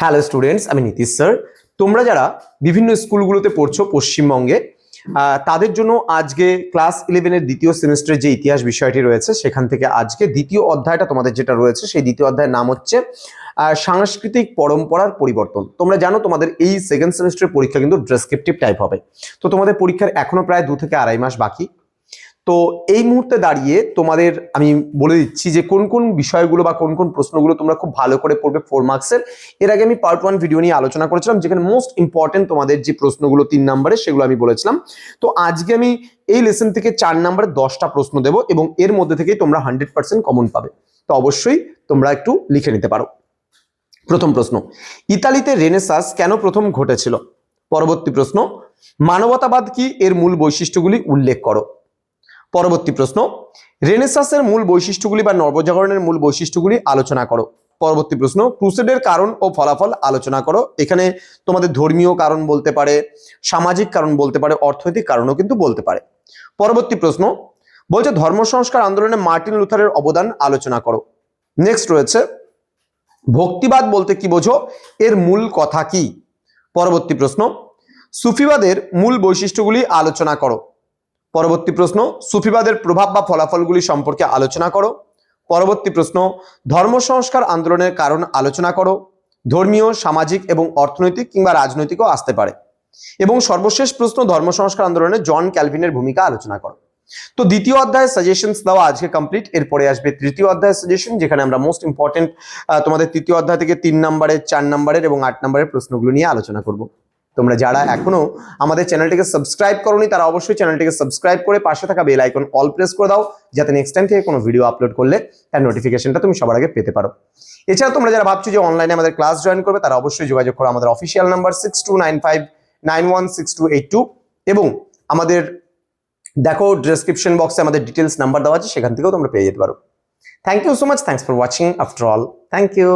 Hello students, আমি Nitish sir. তোমরা যারা বিভিন্ন স্কুলগুলোতে পড়ছো পশ্চিমবঙ্গে তাদের জন্য আজকে ক্লাস ইলেভেনের দ্বিতীয় সেমিস্টারের যে ইতিহাস বিষয়টি রয়েছে, সেখান থেকে আজকে দ্বিতীয় অধ্যায়টা তোমাদের যেটা রয়েছে, সেই দ্বিতীয় অধ্যায়ের নাম হচ্ছে সাংস্কৃতিক পরম্পরার পরিবর্তন। তোমরা জানো তোমাদের এই সেকেন্ড সেমিস্টারের পরীক্ষা কিন্তু ডেসক্রিপটিভ টাইপ হবে। তো তোমাদের পরীক্ষার এখনও প্রায় দু থেকে আড়াই মাস বাকি। তো এই মুহূর্তে দাঁড়িয়ে তোমাদের আমি বলে দিচ্ছি যে কোন কোন বিষয়গুলো বা কোন কোন প্রশ্নগুলো তোমরা খুব ভালো করে পড়বে ফোর মার্কসের এর। আগে আমি পার্ট ওয়ান ভিডিও নিয়ে আলোচনা করেছিলাম, যেখানে মোস্ট ইম্পর্টেন্ট তোমাদের যে প্রশ্নগুলো তিন নম্বরে সেগুলো আমি বলেছিলাম। তো আজকে আমি এই লেসন থেকে চার নম্বরে দশটা প্রশ্ন দেবো এবং এর মধ্যে থেকেই তোমরা হান্ড্রেড পার্সেন্ট কমন পাবে। তো অবশ্যই তোমরা একটু লিখে নিতে পারো। প্রথম প্রশ্ন, ইতালিতে রেনেসাস কেন প্রথম ঘটেছিল? পরবর্তী প্রশ্ন, মানবতাবাদ কি এর মূল বৈশিষ্ট্যগুলি উল্লেখ করো। পরবর্তী প্রশ্ন, রেনেসাসের মূল বৈশিষ্ট্যগুলি বা নবজাগরণের মূল বৈশিষ্ট্যগুলি আলোচনা করো। পরবর্তী প্রশ্ন, ক্রুসেডের কারণ ও ফলাফল আলোচনা করো। এখানে তোমাদের ধর্মীয় কারণ বলতে পারে, সামাজিক কারণ বলতে পারে, অর্থনৈতিক কারণও কিন্তু বলতে পারে। পরবর্তী প্রশ্ন, বলছে ধর্ম সংস্কার আন্দোলনে মার্টিন লুথারের অবদান আলোচনা করো। নেক্সট রয়েছে, ভক্তিবাদ বলতে কি বোঝো? এর মূল কথা কি? পরবর্তী প্রশ্ন, সুফিবাদের মূল বৈশিষ্ট্যগুলি আলোচনা করো। পরবর্তী প্রশ্ন, সুফিবাদের প্রভাব বা ফলাফলগুলি সম্পর্কে আলোচনা করো। পরবর্তী প্রশ্ন, ধর্ম সংস্কার আন্দোলনের কারণ আলোচনা করো। ধর্মীয়, সামাজিক এবং অর্থনৈতিক কিংবা রাজনৈতিকও আসতে পারে। এবং সর্বশেষ প্রশ্ন, ধর্ম সংস্কার আন্দোলনে জন ক্যালভিনের ভূমিকা আলোচনা করো। তো দ্বিতীয় অধ্যায় সাজেশনস দেওয়া আজকে কমপ্লিট এরপরে আসবে তৃতীয় অধ্যায় সাজেশন, যেখানে আমরা মোস্ট ইম্পর্টেন্ট তোমাদের তৃতীয় অধ্যায় থেকে তিন নম্বরের, চার নম্বরের এবং আট নম্বরের প্রশ্নগুলো নিয়ে আলোচনা করব। তোমরা যারা এখনও আমাদের চ্যানেলটিকে সাবস্ক্রাইব করোনি, তারা অবশ্যই চ্যানেলটিকে সাবস্ক্রাইব করে পাশে থাকা বেল আইকন অল প্রেস করে দাও, যাতে নেক্সট টাইম থেকে কোনো ভিডিও আপলোড করলে তার নোটিফিকেশনটা তুমি সবার আগে পেতে পারো। এছাড়া তোমরা যারা ভাবছ যে অনলাইনে আমাদের ক্লাস জয়েন করবে, তারা অবশ্যই যোগাযোগ করো আমাদের official number six two nine five nine one six two eight two এবং আমাদের দেখো ডেসক্রিপশন বক্সে আমাদের ডিটেলস নাম্বার দেওয়া আছে, সেখান থেকেও তোমরা পেয়ে যেতে পারো। Thank you so much thanks for watching after all thank you